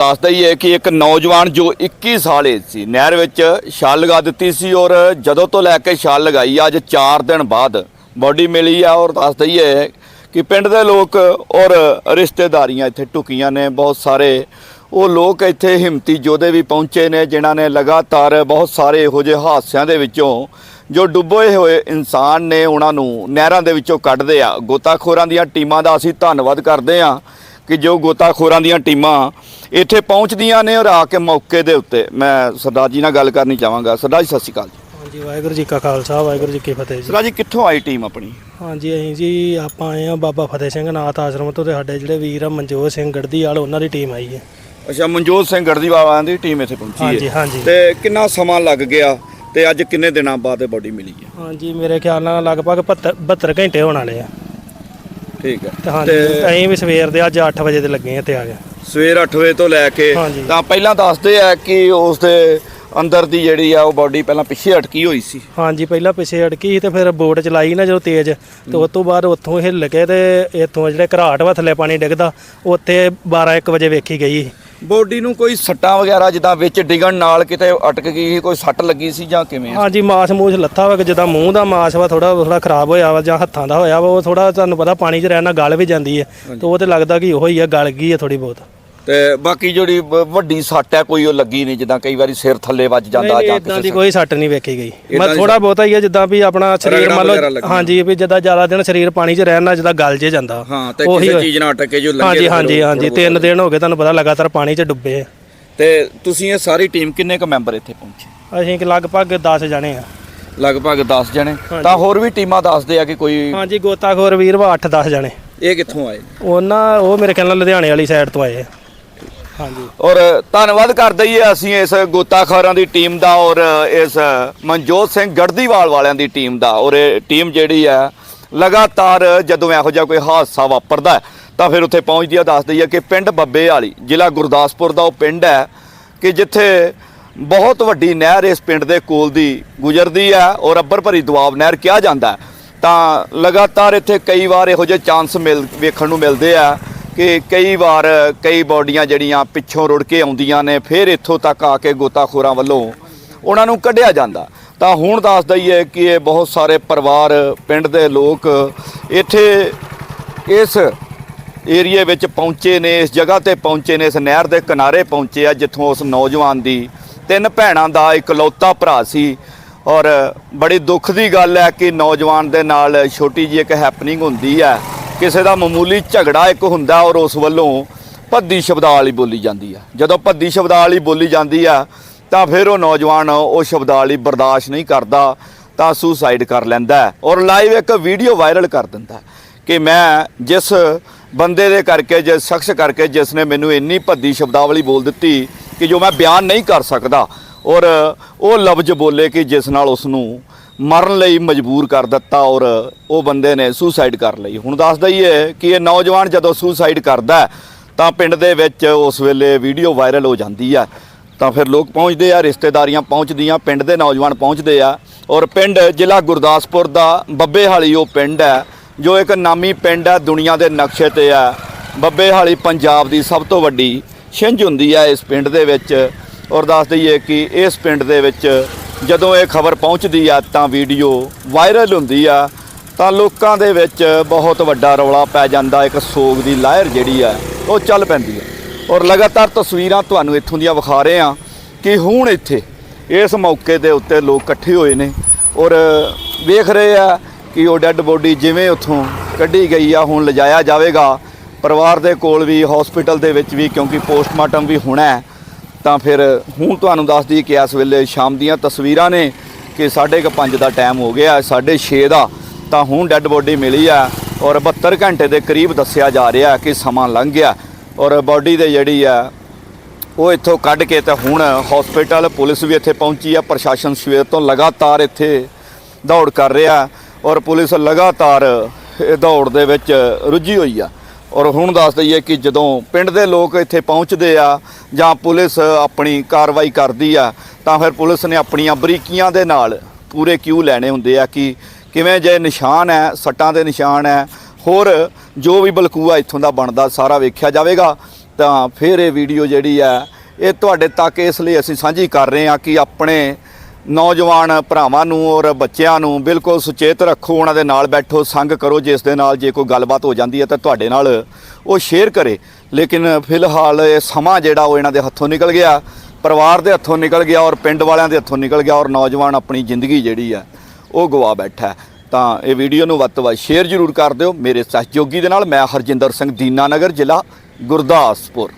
ਦੱਸਦਾ ਹੀ ਹੈ ਕਿ ਇੱਕ ਨੌਜਵਾਨ ਜੋ 21 ਸਾਲੇ ਸੀ ਨਹਿਰ ਵਿੱਚ ਛਾਲ ਲਗਾ ਦਿੱਤੀ ਸੀ ਔਰ ਜਦੋਂ ਤੋਂ ਲੈ ਕੇ ਛਾਲ ਲਗਾਈ ਆ, ਅੱਜ 4 ਦਿਨ ਬਾਅਦ ਬੋਡੀ ਮਿਲੀ ਆ ਔਰ ਦੱਸਦਾ ਹੀ ਹੈ ਕਿ ਪਿੰਡ ਦੇ ਲੋਕ ਔਰ ਰਿਸ਼ਤੇਦਾਰੀਆਂ ਇੱਥੇ ਟੁਕੀਆਂ ਨੇ ਬਹੁਤ ਸਾਰੇ ਉਹ ਲੋਕ ਇੱਥੇ ਹਿੰਮਤੀ ਯੋਧੇ ਵੀ ਪਹੁੰਚੇ ਨੇ ਜਿਨ੍ਹਾਂ ਨੇ ਲਗਾਤਾਰ ਬਹੁਤ ਸਾਰੇ ਇਹੋ ਜਿਹੇ ਹਾਦਸਿਆਂ ਦੇ ਵਿੱਚੋਂ ਜੋ ਡੁੱਬੇ ਹੋਏ ਇਨਸਾਨ ਨੇ ਉਹਨਾਂ ਨੂੰ ਨਹਿਰਾਂ ਦੇ ਵਿੱਚੋਂ ਕੱਢਦੇ ਆ। ਗੋਤਾਖੋਰਾਂ ਦੀਆਂ ਟੀਮਾਂ ਦਾ ਅਸੀਂ ਧੰਨਵਾਦ ਕਰਦੇ ਆ ਕਿ ਜੋ ਗੋਤਾਖੋਰਾਂ ਦੀਆਂ ਟੀਮਾਂ ਇੱਥੇ ਪਹੁੰਚਦੀਆਂ ਨੇ ਔਰ ਆ ਕੇ ਮੌਕੇ ਦੇ ਉੱਤੇ। ਮੈਂ ਸਰਦਾਰ ਜੀ ਨਾਲ ਗੱਲ ਕਰਨੀ ਚਾਹਾਂਗਾ। ਸਰਦਾਰ ਜੀ ਸਤਿ ਸ਼੍ਰੀ ਅਕਾਲ ਜੀ। ਹਾਂਜੀ ਵਾਹਿਗੁਰੂ ਜੀ ਕਾ ਖਾਲਸਾ ਵਾਹਿਗੁਰੂ ਜੀ ਕੀ ਫਤਿਹ ਜੀ। ਸਰਦਾਰ ਜੀ ਕਿੱਥੋਂ ਆਈ ਟੀਮ ਆਪਣੀ? ਹਾਂਜੀ ਅਸੀਂ ਜੀ ਆਪਾਂ ਆਏ ਆ ਬਾਬਾ ਫਤਿਹ ਸਿੰਘ ਨਾਥ ਆਸ਼ਰਮ ਤੋਂ ਤੇ ਸਾਡੇ ਜਿਹੜੇ ਵੀਰ ਆ ਮਨਜੋਤ ਸਿੰਘ ਗੜਦੀ ਵਾਲ ਉਹਨਾਂ ਦੀ ਟੀਮ ਆਈ ਹੈ। ਅੱਛਾ ਮਨਜੋਤ ਸਿੰਘ ਗੜਦੀ ਬਾਬਾ ਦੀ ਟੀਮ ਇੱਥੇ ਪਹੁੰਚੀ ਹਾਂਜੀ ਹੈ। ਹਾਂਜੀ ਤੇ ਕਿੰਨਾ ਸਮਾਂ ਲੱਗ ਗਿਆ ਤੇ ਅੱਜ ਕਿੰਨੇ ਦਿਨਾਂ ਬਾਅਦ ਇਹ ਬੋਡੀ ਮਿਲੀ ਹੈ? ਹਾਂਜੀ ਮੇਰੇ ਖਿਆਲ ਨਾਲ ਲਗਭਗ 72 72 ਘੰਟੇ ਹੋਣ ਵਾਲੇ ਆ। ਠੀਕ ਹੈ। ਤੇ ਹਾਂਜੀ ਅਸੀਂ ਵੀ ਸਵੇਰ ਦੇ ਅੱਜ 8 ਵਜੇ ਦੇ ਲੱਗੇ ਆ ਤੇ ਆ ਗਏ ਸਵੇਰ 8 ਵਜੇ ਤੋਂ ਲੈ ਕੇ ਹਾਂਜੀ। ਤਾਂ ਪਹਿਲਾਂ ਦੱਸਦੇ ਆ ਕਿ ਉਸ ਦੇ ਅੰਦਰ ਦੀ ਜਿਹੜੀ ਆ ਉਹ ਬਾਡੀ ਪਹਿਲਾਂ ਪਿੱਛੇ ਅਟਕੀ ਹੋਈ ਸੀ। ਹਾਂਜੀ ਪਹਿਲਾਂ ਪਿੱਛੇ ਅੜਕੀ ਸੀ ਤੇ ਫਿਰ ਬੋਟ ਚਲਾਈ ਨਾ ਜਦੋਂ ਤੇਜ਼ ਤੇ ਉਸ ਤੋਂ ਬਾਅਦ ਉੱਥੋਂ ਹਿੱਲ ਕੇ ਤੇ ਇੱਥੋਂ ਜਿਹੜੇ ਘਰਾਟ ਵਾ ਥੱਲੇ ਪਾਣੀ ਡਿੱਗਦਾ ਉੱਥੇ 12 1 ਵਜੇ ਵੇਖੀ ਗਈ ਬੋਡੀ ਨੂੰ ਕੋਈ ਸੱਟਾਂ ਵਗੈਰਾ ਜਿੱਦਾਂ ਵਿੱਚ ਡਿੱਗਣ ਨਾਲ ਕਿਤੇ ਅਟਕ ਗਈ ਸੀ ਕੋਈ ਸੱਟ ਲੱਗੀ ਸੀ ਜਾਂ ਕਿਵੇਂ? ਹਾਂਜੀ ਮਾਸ ਮੂਸ ਲੱਥਾ ਵਾ ਕਿ ਜਿੱਦਾਂ ਮੂੰਹ ਦਾ ਮਾਸ ਵਾ ਥੋੜਾ ਥੋੜਾ ਖਰਾਬ ਹੋਇਆ ਵਾ ਜਾਂ ਹੱਥਾਂ ਦਾ ਹੋਇਆ ਵਾ ਉਹ ਥੋੜਾ ਤੁਹਾਨੂੰ ਪਤਾ ਪਾਣੀ 'ਚ ਰਹਿਣ ਨਾਲ ਗਲ ਵੀ ਜਾਂਦੀ ਹੈ। ਤੇ ਉਹ ਤੇ ਲੱਗਦਾ ਕਿ ਉਹੀ ਆ ਗਲ ਗਈ ਹੈ ਥੋੜੀ ਬਹੁਤ। ਤੇ ਬਾਕੀ ਜਿਹੜੀ ਵ- ਵੱਡੀ ਸੱਟ ਹੈ ਕੋਈ ਉਹ ਲੱਗੀ ਨਹੀਂ ਜਿੱਦਾਂ ਕਈ ਵਾਰੀ ਸਿਰ ਥੱਲੇ ਵੱਜ ਜਾਂਦਾ ਜਾਂ ਇਦਾਂ ਦੀ ਕਿਸੇ ਕੋਈ ਸੱਟ ਨਹੀਂ ਵੇਖੀ ਗਈ ਮੈਂ ਥੋੜਾ ਬਹੁਤਾ ਹੀ ਆ ਜਿੱਦਾਂ ਵੀ ਆਪਣਾ ਸਰੀਰ ਰਗੜਾਂ ਮੰਨ ਵਗੈਰਾ ਲਓ ਲੱਗੀਆਂ। ਹਾਂਜੀ ਵੀ ਜਿੱਦਾਂ ਜ਼ਿਆਦਾ ਦਿਨ ਸਰੀਰ ਪਾਣੀ 'ਚ ਰਹਿਣ ਨਾਲ ਜਿੱਦਾਂ ਗਲ ਜੇ ਜਾਂਦਾ ਹਾਂ ਤੇ ਉਹੀ ਕਿਸੇ ਹੋਇਆ। ਚੀਜ਼ ਨਾਲ ਅਟਕ ਜੋ ਲੱਗੇ ਹਾਂਜੀ ਹਾਂਜੀ ਹਾਂਜੀ ਤਿੰਨ ਦਿਨ ਹੋ ਗਏ ਤੁਹਾਨੂੰ ਪਤਾ ਲਗਾਤਾਰ ਪਾਣੀ 'ਚ ਡੁੱਬੇ ਆ। ਤੇ ਤੁਸੀਂ ਇਹ ਸਾਰੀ ਟੀਮ ਕਿੰਨੇ ਕੁ ਮੈਂਬਰ ਇੱਥੇ ਪਹੁੰਚੇ ਅਸੀਂ ਕਿ ਲਗਭਗ 10 ਜਣੇ ਆ ਲਗਭਗ 10 ਜਣੇ। ਤਾਂ ਹੋਰ ਵੀ ਟੀਮਾਂ ਦੱਸਦੇ ਆ ਕਿ ਕੋਈ ਹਾਂਜੀ ਗੋਤਾਖੋਰ ਵੀਰ ਵਾ 8-10 ਜਣੇ ਇਹ ਕਿੱਥੋਂ ਆਏ ਉਹਨਾਂ ਉਹ ਮੇਰੇ ਖਿਆਲ ਨਾਲ ਲੁਧਿਆਣੇ ਵਾਲੀ ਸਾਈਡ ਤੋਂ ਆਏ ਆ ਹਾਂਜੀ। ਔਰ ਧੰਨਵਾਦ ਕਰਦੇ ਹੀ ਅਸੀਂ ਇਸ ਗੋਤਾਖੋਰਾਂ ਦੀ ਟੀਮ ਦਾ ਔਰ ਇਸ ਮਨਜੋਤ ਸਿੰਘ ਗੜਦੀਵਾਲ ਵਾਲਿਆਂ ਦੀ ਟੀਮ ਦਾ। ਔਰ ਇਹ ਟੀਮ ਜਿਹੜੀ ਹੈ ਲਗਾਤਾਰ ਜਦੋਂ ਇਹੋ ਜਿਹਾ ਕੋਈ ਹਾਦਸਾ ਵਾਪਰਦਾ ਤਾਂ ਫਿਰ ਉੱਥੇ ਪਹੁੰਚਦੀ ਆ, ਦੱਸਦੀ ਹੈ ਕਿ ਪਿੰਡ ਬੱਬੇ ਵਾਲੀ, ਜ਼ਿਲ੍ਹਾ ਗੁਰਦਾਸਪੁਰ ਦਾ ਉਹ ਪਿੰਡ ਹੈ, ਕਿ ਜਿੱਥੇ ਬਹੁਤ ਵੱਡੀ ਨਹਿਰ ਇਸ ਪਿੰਡ ਦੇ ਕੋਲ ਦੀ ਗੁਜ਼ਰਦੀ ਹੈ ਔਰ ਅੱਬਰ ਭਰੀ ਦੁਆਬ ਨਹਿਰ ਕਿਹਾ ਜਾਂਦਾ ਤਾਂ ਲਗਾਤਾਰ ਇੱਥੇ ਕਈ ਵਾਰ ਇਹੋ ਜਿਹੇ ਚਾਂਸ ਮਿਲ, ਵੇਖਣ ਨੂੰ ਮਿਲਦੇ ਆ। ਕਿ ਕਈ ਵਾਰ ਕਈ ਬੋਡੀਆਂ ਜਿਹੜੀਆਂ ਪਿੱਛੋਂ ਰੁੜ ਕੇ ਆਉਂਦੀਆਂ ਨੇ, ਫਿਰ ਇੱਥੋਂ ਤੱਕ ਆ ਕੇ ਗੋਤਾਖੋਰਾਂ ਵੱਲੋਂ ਉਹਨਾਂ ਨੂੰ ਕੱਢਿਆ ਜਾਂਦਾ। ਤਾਂ ਹੁਣ ਦੱਸ ਦਈਏ ਕਿ ਇਹ ਬਹੁਤ ਸਾਰੇ ਪਰਿਵਾਰ, ਪਿੰਡ ਦੇ ਲੋਕ ਇੱਥੇ ਇਸ ਏਰੀਏ ਵਿੱਚ ਪਹੁੰਚੇ ਨੇ, ਇਸ ਜਗ੍ਹਾ ਤੇ ਪਹੁੰਚੇ ਨੇ, ਇਸ ਨਹਿਰ ਦੇ ਕਿਨਾਰੇ ਪਹੁੰਚੇ ਆ, ਜਿੱਥੋਂ ਉਸ ਨੌਜਵਾਨ ਦੀ ਤਿੰਨ ਭੈਣਾਂ ਦਾ ਇਕਲੌਤਾ ਭਰਾ ਸੀ। ਔਰ ਬੜੀ ਦੁੱਖ ਦੀ ਗੱਲ ਹੈ ਕਿ ਨੌਜਵਾਨ ਦੇ ਨਾਲ ਛੋਟੀ ਜਿਹੀ ਇੱਕ ਹੈਪਨਿੰਗ ਹੁੰਦੀ ਹੈ। ਕਿਸੇ ਦਾ ਮਾਮੂਲੀ ਝਗੜਾ ਇੱਕ ਹੁੰਦਾ ਔਰ ਉਸ ਵੱਲੋਂ ਭੱਦੀ ਸ਼ਬਦਾਵਲੀ ਬੋਲੀ ਜਾਂਦੀ ਹੈ ਜਦੋਂ ਭੱਦੀ ਸ਼ਬਦਾਵਲੀ ਬੋਲੀ ਜਾਂਦੀ ਆ, ਤਾਂ ਫਿਰ ਉਹ ਨੌਜਵਾਨ ਉਹ ਸ਼ਬਦਾਵਲੀ ਬਰਦਾਸ਼ਤ ਨਹੀਂ ਕਰਦਾ, ਤਾਂ ਸੁਸਾਈਡ ਕਰ ਲੈਂਦਾ ਔਰ ਲਾਈਵ ਇੱਕ ਵੀਡੀਓ ਵਾਇਰਲ ਕਰ ਦਿੰਦਾ ਕਿ ਮੈਂ ਜਿਸ ਬੰਦੇ ਦੇ ਕਰਕੇ, ਜਿਸ ਸ਼ਖਸ ਕਰਕੇ ਜਿਸ ਨੇ ਮੈਨੂੰ ਇੰਨੀ ਭੱਦੀ ਸ਼ਬਦਾਵਲੀ ਬੋਲ ਦਿੱਤੀ ਕਿ ਜੋ ਮੈਂ ਬਿਆਨ ਨਹੀਂ ਕਰ ਸਕਦਾ ਔਰ ਉਹ ਲਫ਼ਜ਼ ਬੋਲੇ ਕਿ ਜਿਸ ਨਾਲ ਉਸ ਨੂੰ ਮਰਨ ਲਈ ਮਜਬੂਰ ਕਰ ਦਿੱਤਾ ਔਰ ਉਹ ਬੰਦੇ ਨੇ ਸੁਸਾਈਡ ਕਰ ਲਈ। ਹੁਣ ਦੱਸਦਾ ਹੀ ਹੈ ਕਿ ਇਹ ਨੌਜਵਾਨ ਜਦੋਂ ਸੁਸਾਈਡ ਕਰਦਾ ਤਾਂ ਪਿੰਡ ਦੇ ਵਿੱਚ ਉਸ ਵੇਲੇ ਵੀਡੀਓ ਵਾਇਰਲ ਹੋ ਜਾਂਦੀ ਹੈ ਤਾਂ ਫਿਰ ਲੋਕ ਪਹੁੰਚਦੇ ਆ, ਰਿਸ਼ਤੇਦਾਰੀਆਂ ਪਹੁੰਚਦੀਆਂ, ਪਿੰਡ ਦੇ ਨੌਜਵਾਨ ਪਹੁੰਚਦੇ ਆ ਔਰ ਪਿੰਡ ਜ਼ਿਲ੍ਹਾ ਗੁਰਦਾਸਪੁਰ ਦਾ ਬੱਬੇਹਾਲੀ ਉਹ ਪਿੰਡ ਹੈ, ਜੋ ਇੱਕ ਨਾਮੀ ਪਿੰਡ ਹੈ, ਦੁਨੀਆ ਦੇ ਨਕਸ਼ੇ ਤੇ ਹੈ। ਬੱਬੇਹਾਲੀ ਪੰਜਾਬ ਦੀ ਸਭ ਤੋਂ ਵੱਡੀ ਛਿੰਝ ਹੁੰਦੀ ਹੈ ਇਸ ਪਿੰਡ ਦੇ ਵਿੱਚ ਔਰ ਦੱਸ ਦਈਏ ਕਿ ਇਸ ਪਿੰਡ ਦੇ ਵਿੱਚ ਜਦੋਂ ਇਹ ਖਬਰ ਪਹੁੰਚਦੀ ਆ ਤਾਂ ਵੀਡੀਓ ਵਾਇਰਲ ਹੁੰਦੀ ਆ, ਤਾਂ ਲੋਕਾਂ ਦੇ ਵਿੱਚ ਬਹੁਤ ਵੱਡਾ ਰੌਲਾ ਪੈ ਜਾਂਦਾ, ਇੱਕ ਸੋਗ ਦੀ ਲਹਿਰ ਜਿਹੜੀ ਆ, ਉਹ ਚੱਲ ਪੈਂਦੀ ਆ। ਔਰ ਲਗਾਤਾਰ ਤਸਵੀਰਾਂ ਤੁਹਾਨੂੰ ਇੱਥੋਂ ਦੀਆਂ ਵਿਖਾ ਰਹੇ ਆ ਕਿ ਹੁਣ ਇੱਥੇ ਇਸ ਮੌਕੇ ਦੇ ਉੱਤੇ ਲੋਕ ਇਕੱਠੇ ਹੋਏ ਨੇ ਔਰ ਵੇਖ ਰਹੇ ਆ ਕਿ ਉਹ ਡੈੱਡ ਬੋਡੀ ਜਿਵੇਂ ਉੱਥੋਂ ਕੱਢੀ ਗਈ ਆ, ਹੁਣ ਲਿਜਾਇਆ ਜਾਵੇਗਾ। ਪਰਿਵਾਰ ਦੇ ਕੋਲ ਵੀ ਹਸਪੀਟਲ ਦੇ ਵਿੱਚ ਵੀ, ਕਿਉਂਕਿ ਪੋਸਟਮਾਰਟਮ ਵੀ ਹੋਣਾ ਹੈ। ਤਾਂ ਫਿਰ ਹੁਣ ਤੁਹਾਨੂੰ ਦੱਸ ਦਈਏ ਕਿ ਇਸ ਵੇਲੇ ਸ਼ਾਮ ਦੀਆਂ ਤਸਵੀਰਾਂ ਨੇ ਕਿ 5:30 ਦਾ ਟਾਈਮ ਹੋ ਗਿਆ 6:30 ਦਾ, ਤਾਂ ਹੁਣ ਡੈੱਡ ਬੋਡੀ ਮਿਲੀ ਆ ਔਰ 72 ਘੰਟੇ ਦੇ ਕਰੀਬ ਦੱਸਿਆ ਜਾ ਰਿਹਾ ਕਿ ਸਮਾਂ ਲੰਘ ਗਿਆ ਔਰ ਬੋਡੀ ਦੇ ਜਿਹੜੀ ਆ, ਉਹ ਇੱਥੋਂ ਕੱਢ ਕੇ ਤਾਂ ਹੁਣ ਹਸਪੀਟਲ ਪੁਲਿਸ ਵੀ ਇੱਥੇ ਪਹੁੰਚੀ ਆ, ਪ੍ਰਸ਼ਾਸਨ ਸਵੇਰ ਤੋਂ ਲਗਾਤਾਰ ਇੱਥੇ ਦੌੜ ਕਰ ਰਿਹਾ ਔਰ ਪੁਲਿਸ ਲਗਾਤਾਰ ਇਹ ਦੌੜ ਦੇ ਵਿੱਚ ਰੁੱਝੀ ਹੋਈ ਆ। ਔਰ ਹੁਣ ਦੱਸ ਦਈਏ ਕਿ ਜਦੋਂ ਪਿੰਡ ਦੇ ਲੋਕ ਇੱਥੇ ਪਹੁੰਚਦੇ ਆ ਜਾਂ ਪੁਲਿਸ ਆਪਣੀ ਕਾਰਵਾਈ ਕਰਦੀ ਆ, ਤਾਂ ਫਿਰ ਪੁਲਿਸ ਨੇ ਆਪਣੀਆਂ ਬਰੀਕੀਆਂ ਦੇ ਨਾਲ ਪੂਰੇ ਕਿਊ ਲੈਣੇ ਹੁੰਦੇ ਆ ਕਿ ਕਿਵੇਂ ਜੇ ਨਿਸ਼ਾਨ ਹੈ, ਸੱਟਾਂ ਦੇ ਨਿਸ਼ਾਨ ਹੈ, ਹੋਰ ਜੋ ਵੀ ਬਲਕੂਆ ਇੱਥੋਂ ਦਾ ਬਣਦਾ ਸਾਰਾ ਵੇਖਿਆ ਜਾਵੇਗਾ। ਤਾਂ ਫਿਰ ਇਹ ਵੀਡੀਓ ਜਿਹੜੀ ਆ, ਇਹ ਤੁਹਾਡੇ ਤੱਕ ਇਸ ਲਈ ਅਸੀਂ ਸਾਂਝੀ ਕਰ ਰਹੇ ਹਾਂ ਕਿ ਆਪਣੇ ਨੌਜਵਾਨ ਭਰਾਵਾਂ ਨੂੰ ਔਰ ਬੱਚਿਆਂ ਨੂੰ ਬਿਲਕੁਲ ਸੁਚੇਤ ਰੱਖੋ, ਉਹਨਾਂ ਦੇ ਨਾਲ ਬੈਠੋ, ਸੰਗ ਕਰੋ, ਜਿਸ ਦੇ ਨਾਲ ਜੇ ਕੋਈ ਗੱਲਬਾਤ ਹੋ ਜਾਂਦੀ ਹੈ ਤਾਂ ਤੁਹਾਡੇ ਨਾਲ ਉਹ ਸ਼ੇਅਰ ਕਰੇ। ਲੇਕਿਨ ਫਿਲਹਾਲ ਇਹ ਸਮਾਂ ਜਿਹੜਾ ਉਹ ਇਹਨਾਂ ਦੇ ਹੱਥੋਂ ਨਿਕਲ ਗਿਆ, ਪਰਿਵਾਰ ਦੇ ਹੱਥੋਂ ਨਿਕਲ ਗਿਆ ਔਰ ਪਿੰਡ ਵਾਲਿਆਂ ਦੇ ਹੱਥੋਂ ਨਿਕਲ ਗਿਆ ਔਰ ਨੌਜਵਾਨ ਆਪਣੀ ਜ਼ਿੰਦਗੀ ਜਿਹੜੀ ਆ ਉਹ ਗਵਾ ਬੈਠਾ ਤਾਂ ਇਹ ਵੀਡੀਓ ਨੂੰ ਵੱਧ ਤੋਂ ਵੱਧ ਸ਼ੇਅਰ ਜ਼ਰੂਰ ਕਰ ਦਿਓ। ਮੇਰੇ ਸਹਿਯੋਗੀ ਦੇ ਨਾਲ ਮੈਂ ਹਰਜਿੰਦਰ ਸਿੰਘ ਦੀਨਾਨਗਰ, ਜ਼ਿਲ੍ਹਾ ਗੁਰਦਾਸਪੁਰ।